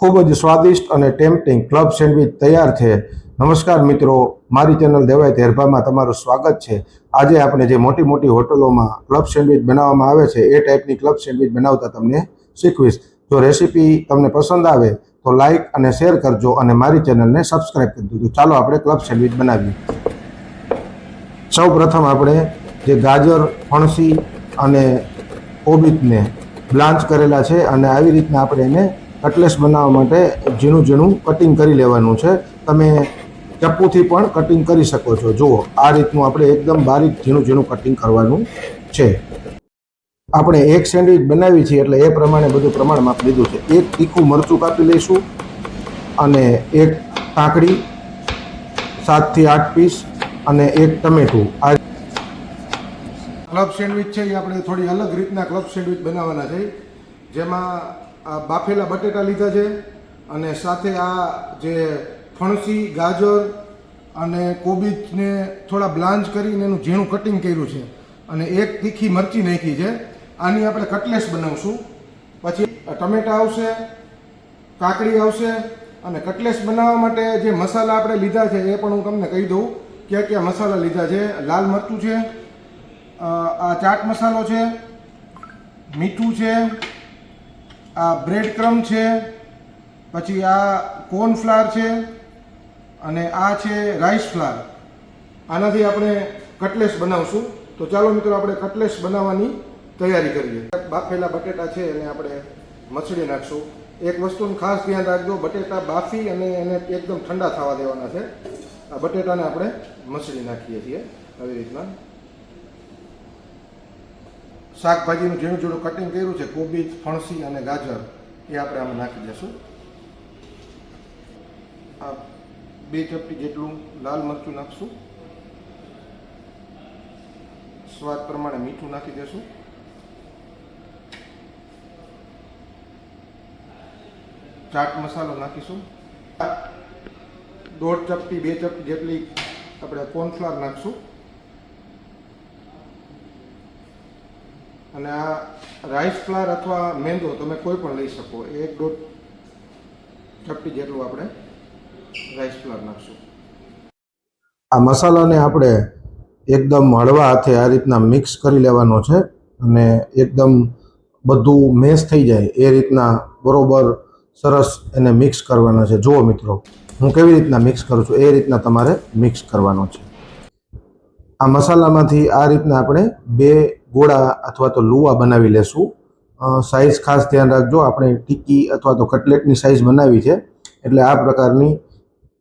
ખૂબ જ સ્વાદિષ્ટ અને ટેમ્પટિંગ ક્લબ સેન્ડવિચ તૈયાર છે. નમસ્કાર મિત્રો, મારી ચેનલ દેવાય તેરભામાં તમારું સ્વાગત છે. આજે આપણે જે મોટી મોટી હોટલોમાં ક્લબ સેન્ડવિચ બનાવવામાં આવે છે, એ ટાઈપની ક્લબ સેન્ડવિચ બનાવતા તમને શીખવીશ. જો રેસીપી તમને પસંદ આવે, તો લાઈક અને શેર કરજો અને મારી ચેનલને સબસ્ક્રાઈબ કરી દેજો. ચાલો આપણે ક્લબ સેન્ડવિચ બનાવીએ. સૌ પ્રથમ આપણે જે ગાજર, ફણસી અને કોબીજને બ્લાન્ચ કરેલા છે અને આવી રીતના આપણે એને કટલેસ બનાવવા માટે ઝીણું ઝીણું કટિંગ કરી લેવાનું છે. તમે ચપ્પુથી પણ કટિંગ કરી શકો છો. જુઓ, આ રીતનું આપણે એકદમ બારીક ઝીણું ઝીણું કટિંગ કરવાનું છે. આપણે એક સેન્ડવિચ બનાવી છીએ એટલે એ પ્રમાણે બધું પ્રમાણમાં આપી દીધું છે. એક તીખું મરચું કાપી લઈશું અને એક કાકડી, સાતથી આઠ પીસ અને એક ટમેટું. આ ક્લબ સેન્ડવિચ છે એ આપણે થોડી અલગ રીતના ક્લબ સેન્ડવિચ બનાવવાના છે. જેમાં આ બાફેલા બટેટા લીધા છે અને સાથે આ જે ફણસી, ગાજર અને કોબીજને થોડા બ્લાન્ચ કરીને એનું ઝીણું કટિંગ કર્યું છે અને એક તીખી મરચી નાખી છે. આની આપણે કટલેસ બનાવશું. પછી ટમેટા આવશે, કાકડી આવશે અને કટલેસ બનાવવા માટે જે મસાલા આપણે લીધા છે એ પણ હું તમને કહી દઉં. ક્યાં ક્યાં મસાલા લીધા છે? લાલ મરચું છે આ ચાટ મસાલો છે, મીઠું છે આ બ્રેડ ક્રમ છે, પછી આ કોર્નફ્લાર છે, અને આ છે રાઈસ ફ્લાર આનાથી આપણે કટલેસ બનાવશું. તો ચાલો મિત્રો, આપણે કટલેસ બનાવવાની તૈયારી કરીએ. બાફેલા બટેટા છે, એને આપણે મસળી નાખશું. એક વસ્તુનું ખાસ ધ્યાન રાખજો, બટેટા બાફી અને એને એકદમ ઠંડા થવા દેવાના છે. આ બટેટાને આપણે મસળી નાખીએ છીએ, આવી રીતના. શાકભાજીનું ઝીણું ઝીણું કટિંગ કર્યું છે કોબીજ ફણસી અને ગાજર, એ આપણે આમાં નાખી દઈશું આ બે ચપટી જેટલું લાલ મરચું નાખશું. સ્વાદ પ્રમાણે મીઠું નાખી દઈશું ચાટ મસાલો નાખીશું. દોઢ ચપટી, બે ચપટી જેટલી આપણે કોર્નફ્લાવર નાખશું. અને આ રાઈસ ફ્લાર અથવા મેંદો તમે કોઈ પણ લઈ શકો. એક દોઢ ચપટી જેટલું આપણે રાઈસ ફ્લાર નાખશું. આ મસાલાને આપણે એકદમ હળવા હાથે આ રીતના મિક્સ કરી લેવાનો છે અને એકદમ બધું મેશ થઈ જાય એ રીતના બરોબર સરસ એને મિક્સ કરવાના છે. જુઓ મિત્રો, હું કેવી રીતના મિક્સ કરું છું એ રીતના તમારે મિક્સ કરવાનો છે. આ મસાલામાંથી આ રીતના આપણે બે ગોળા અથવા તો લુવા બનાવી લેશું. સાઈઝ ખાસ ધ્યાન રાખજો. આપણે ટીકી અથવા તો કટલેટની સાઈઝ બનાવી છે. એટલે આ પ્રકારની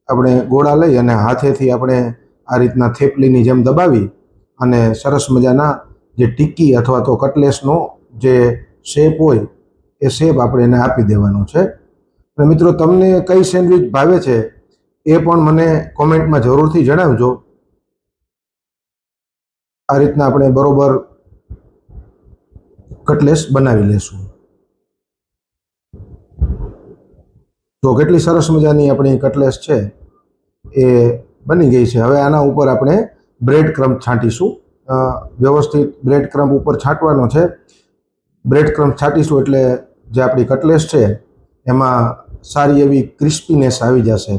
આપણે ગોળા લઈ અને હાથેથી આપણે આ રીતના થેપલીની જેમ દબાવી અને સરસ મજાના જે ટીકી અથવા તો કટલેસનો જે શેપ હોય એ શેપ આપણે એને આપી દેવાનો છે. અને મિત્રો, તમને કઈ સેન્ડવિચ ભાવે છે એ પણ મને કોમેન્ટમાં જરૂરથી જણાવજો. આ રીતના આપણે બરોબર કટલેસ બનાવી લેશું. તો કેટલી સરસ મજાની આપણી કટલેસ છે, એ બની ગઈ છે. હવે આના ઉપર આપણે બ્રેડ ક્રમ્પ છાંટીશું. વ્યવસ્થિત બ્રેડ ક્રમ્પ ઉપર છાંટવાનો છે. બ્રેડ ક્રમ્પ છાંટીશું એટલે જે આપણી કટલેસ છે, એમાં સારી એવી ક્રિસ્પીનેસ આવી જશે.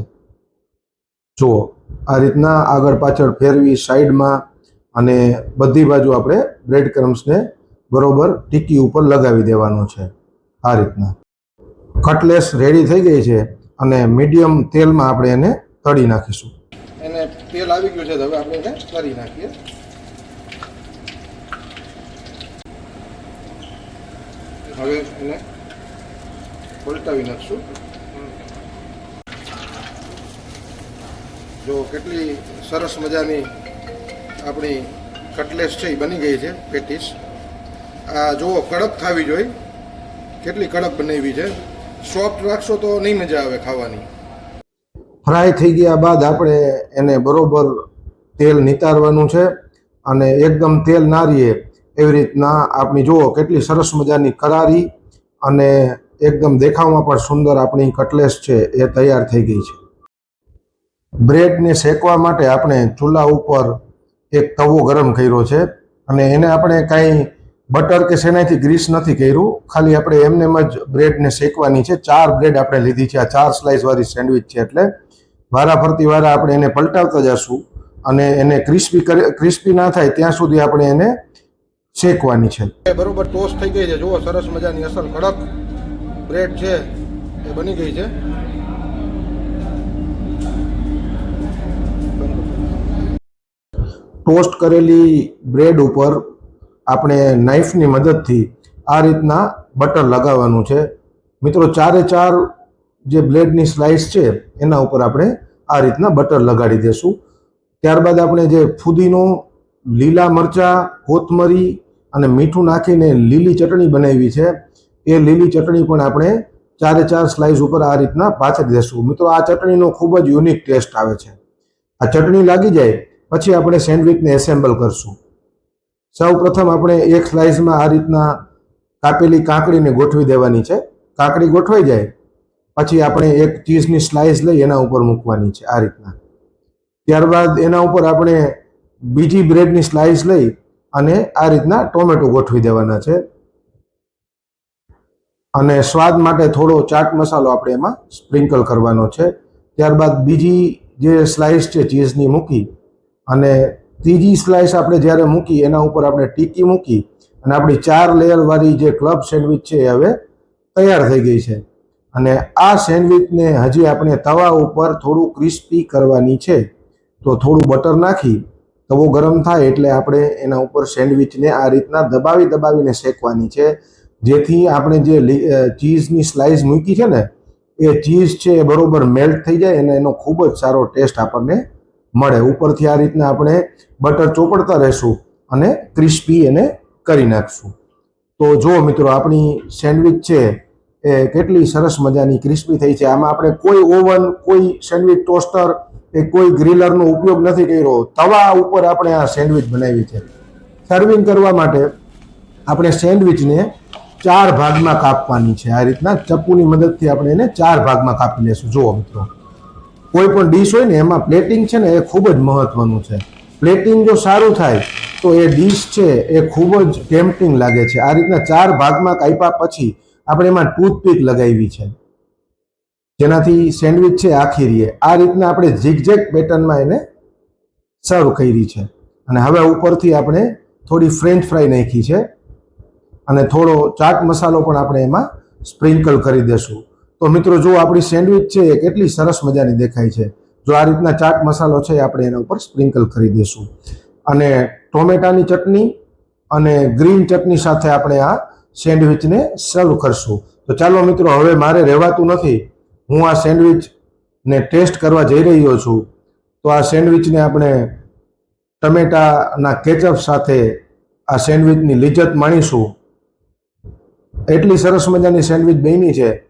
જુઓ આ રીતના આગળ પાછળ ફેરવી સાઈડમાં અને બધી બાજુ આપણે બ્રેડ ક્રમ્સને બરોબર ટીકી ઉપર લગાવી દેવાનું છે આ રીતના. કટલેસ રેડી થઈ ગઈ છે અને મીડિયમ તેલમાં આપણે એને તળી નાખીશું. એને તેલ આવી ગયું છે હવે આપણે એને તળી નાખીએ. હવે એને પલટાવી નાખશું. જો કેટલી સરસ મજાની આપણી કટલેસ છે, એ બની ગઈ છે, પેટીસ. આ જુઓ, કડક ખાવી જોઈએ. કેટલી કડક બનાવી છે. સોફ્ટ રાખશો તો નહીં મજા આવે ખાવાની. ફ્રાય થઈ ગયા બાદ આપણે એને બરોબર તેલ નિતારવાનું છે અને એકદમ તેલ નારીએ એવી રીતના આપણી, જુઓ, કેટલી સરસ મજાની કરારી અને એકદમ દેખાવમાં પણ સુંદર આપણી કટલેસ છે, એ તૈયાર થઈ ગઈ છે. બ્રેડને શેકવા માટે આપણે ચૂલા ઉપર એક તવો ગરમ કર્યો છે અને એને આપણે કાંઈ બટર કે શેનાથી ગ્રીસ નથી કર્યું, ખાલી આપણે એમને એમ જ બ્રેડને શેકવાની છે. ચાર બ્રેડ આપણે લીધી છે. આ ચાર સ્લાઇસવાળી સેન્ડવિચ છે એટલે વારા ફરતી વારા આપણે એને પલટાવતા જશું અને એને ક્રિસ્પી ક્રિસ્પી ના થાય ત્યાં સુધી આપણે એને શેકવાની છે. બરોબર ટોસ્ટ થઈ ગઈ છે. જુઓ, સરસ મજાની અસર કડક બ્રેડ છે. એ બની ગઈ છે. ટોસ્ટ કરેલી બ્રેડ ઉપર આપણે નાઈફની મદદથી આ રીતના બટર લગાવવાનું છે. મિત્રો, ચારે ચાર જે બ્લેડની સ્લાઇસ છે, એના ઉપર આપણે આ રીતના બટર લગાડી દેશું. ત્યારબાદ આપણે જે ફુદીનો, લીલા મરચાં, કોથમરી અને મીઠું નાખીને લીલી ચટણી બનાવી છે, એ લીલી ચટણી પણ આપણે ચારે ચાર સ્લાઇસ ઉપર આ રીતના પાથરી દેશું. મિત્રો, આ ચટણીનો ખૂબ જ યુનિક ટેસ્ટ આવે છે. આ ચટણી લાગી જાય પછી આપણે સેન્ડવિચને એસેમ્બલ કરશું. સૌ પ્રથમ આપણે એક સ્લાઇસમાં આ રીતના કાપેલી કાકડીને ગોઠવી દેવાની છે. કાકડી ગોઠવાઈ જાય. પછી આપણે એક ચીઝની સ્લાઇસ લઈ એના ઉપર મૂકવાની છે આ રીતના. ત્યારબાદ એના ઉપર આપણે બીજી બ્રેડની સ્લાઇસ લઈ અને આ રીતના ટોમેટો ગોઠવી દેવાના છે. અને સ્વાદ માટે થોડો ચાટ મસાલો આપણે એમાં સ્પ્રિંકલ કરવાનો છે. ત્યારબાદ બીજી જે સ્લાઇસ છે ચીઝની મૂકી અને ત્રીજી સ્લાઇસ આપણે જ્યારે મૂકી, એના ઉપર આપણે ટીકી મૂકી અને આપણી ચાર લેયરવાળી જે ક્લબ સેન્ડવિચ છે એ હવે તૈયાર થઈ ગઈ છે. અને આ સેન્ડવિચને હજી આપણે તવા ઉપર થોડું ક્રિસ્પી કરવાની છે. તો થોડું બટર નાખી, તવો ગરમ થાય એટલે આપણે એના ઉપર સેન્ડવિચને આ રીતના દબાવી દબાવીને શેકવાની છે. જેથી આપણે જે ચીઝની સ્લાઇસ મૂકી છે ને, એ ચીઝ છે એ બરોબર મેલ્ટ થઈ જાય અને એનો ખૂબ જ સારો ટેસ્ટ આપણને મળે. ઉપરથી આ રીતના આપણે બટર ચોપડતા રહેશું અને ક્રિસ્પી એને કરી નાખશું. તો જો મિત્રો, આપણી સેન્ડવિચ છે એ કેટલી સરસ મજાની ક્રિસ્પી થઈ છે. આમાં આપણે કોઈ ઓવન, કોઈ સેન્ડવિચ ટોસ્ટર કે કોઈ ગ્રીલરનો ઉપયોગ નથી કર્યો. તવા ઉપર આપણે આ સેન્ડવિચ બનાવી છે. સર્વિંગ કરવા માટે આપણે સેન્ડવિચને ચાર ભાગમાં કાપવાની છે. આ રીતના ચપ્પુની મદદથી આપણે એને ચાર ભાગમાં કાપી લેશું. જુઓ મિત્રો. કોઈ પણ ડીશ હોય ને, એમાં પ્લેટિંગ છે ને, એ ખૂબ જ મહત્વનું છે. પ્લેટિંગ જો સારું થાય, તો એ ડીશ છે, એ ખૂબ જ ટેમ્પટિંગ લાગે છે. આ રીતના ચાર ભાગમાં કાપ્યા પછી આપણે એમાં ટૂથપીક લગાવી છે. જેનાથી સેન્ડવિચ છે, આખી રહીએ આ રીતના આપણે ઝીકઝેક પેટર્નમાં એને સર્વ કરી છે. અને હવે ઉપરથી આપણે થોડી ફ્રેન્ચ ફ્રાય નાખી છે. અને થોડો ચાટ મસાલો પણ આપણે એમાં સ્પ્રિંકલ કરી દેશું. તો મિત્રો જો આપણી સેન્ડવિચ છે એ કેટલી સરસ મજાની દેખાય છે. જો આ રીતના ચાટ મસાલો છે આપણે એના ઉપર સ્પ્રિંકલ કરી દઈશું. અને ટોમેટાની ચટણી અને ગ્રીન ચટણી સાથે આપણે આ સેન્ડવિચને સર્વ કરશું. તો ચાલો મિત્રો, હવે મારે રહેવાતું નથી. હું આ સેન્ડવિચને ટેસ્ટ કરવા જઈ રહ્યો છું. તો આ સેન્ડવિચને આપણે ટમેટાના કેચઅપ સાથે આ સેન્ડવિચની લિજ્જત માણીશું. એટલી સરસ મજાની સેન્ડવિચ બની છે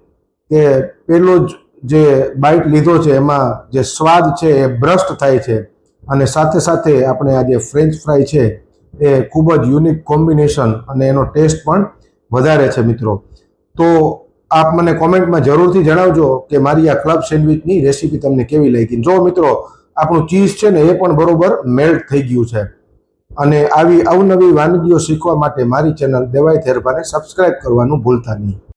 કે પેલો જ જે બાઇટ લીધો છે, એમાં જે સ્વાદ છે, એ બ્રસ્ટ થાય છે. અને સાથે સાથે આપણે આ જે ફ્રેન્ચ ફ્રાય છે, એ ખૂબ જ યુનિક કોમ્બિનેશન અને એનો ટેસ્ટ પણ વધારે છે મિત્રો. તો આપ મને કોમેન્ટમાં જરૂરથી જણાવજો કે મારી આ ક્લબ સેન્ડવિચની રેસીપી તમને કેવી લાગી. જો મિત્રો, આપણું ચીઝ છે ને, એ પણ બરોબર મેલ્ટ થઈ ગયું છે. અને આવી અવનવી વાનગીઓ શીખવા માટે મારી ચેનલ દેવાય થેરબાને સબસ્ક્રાઇબ કરવાનું ભૂલતા નહીં.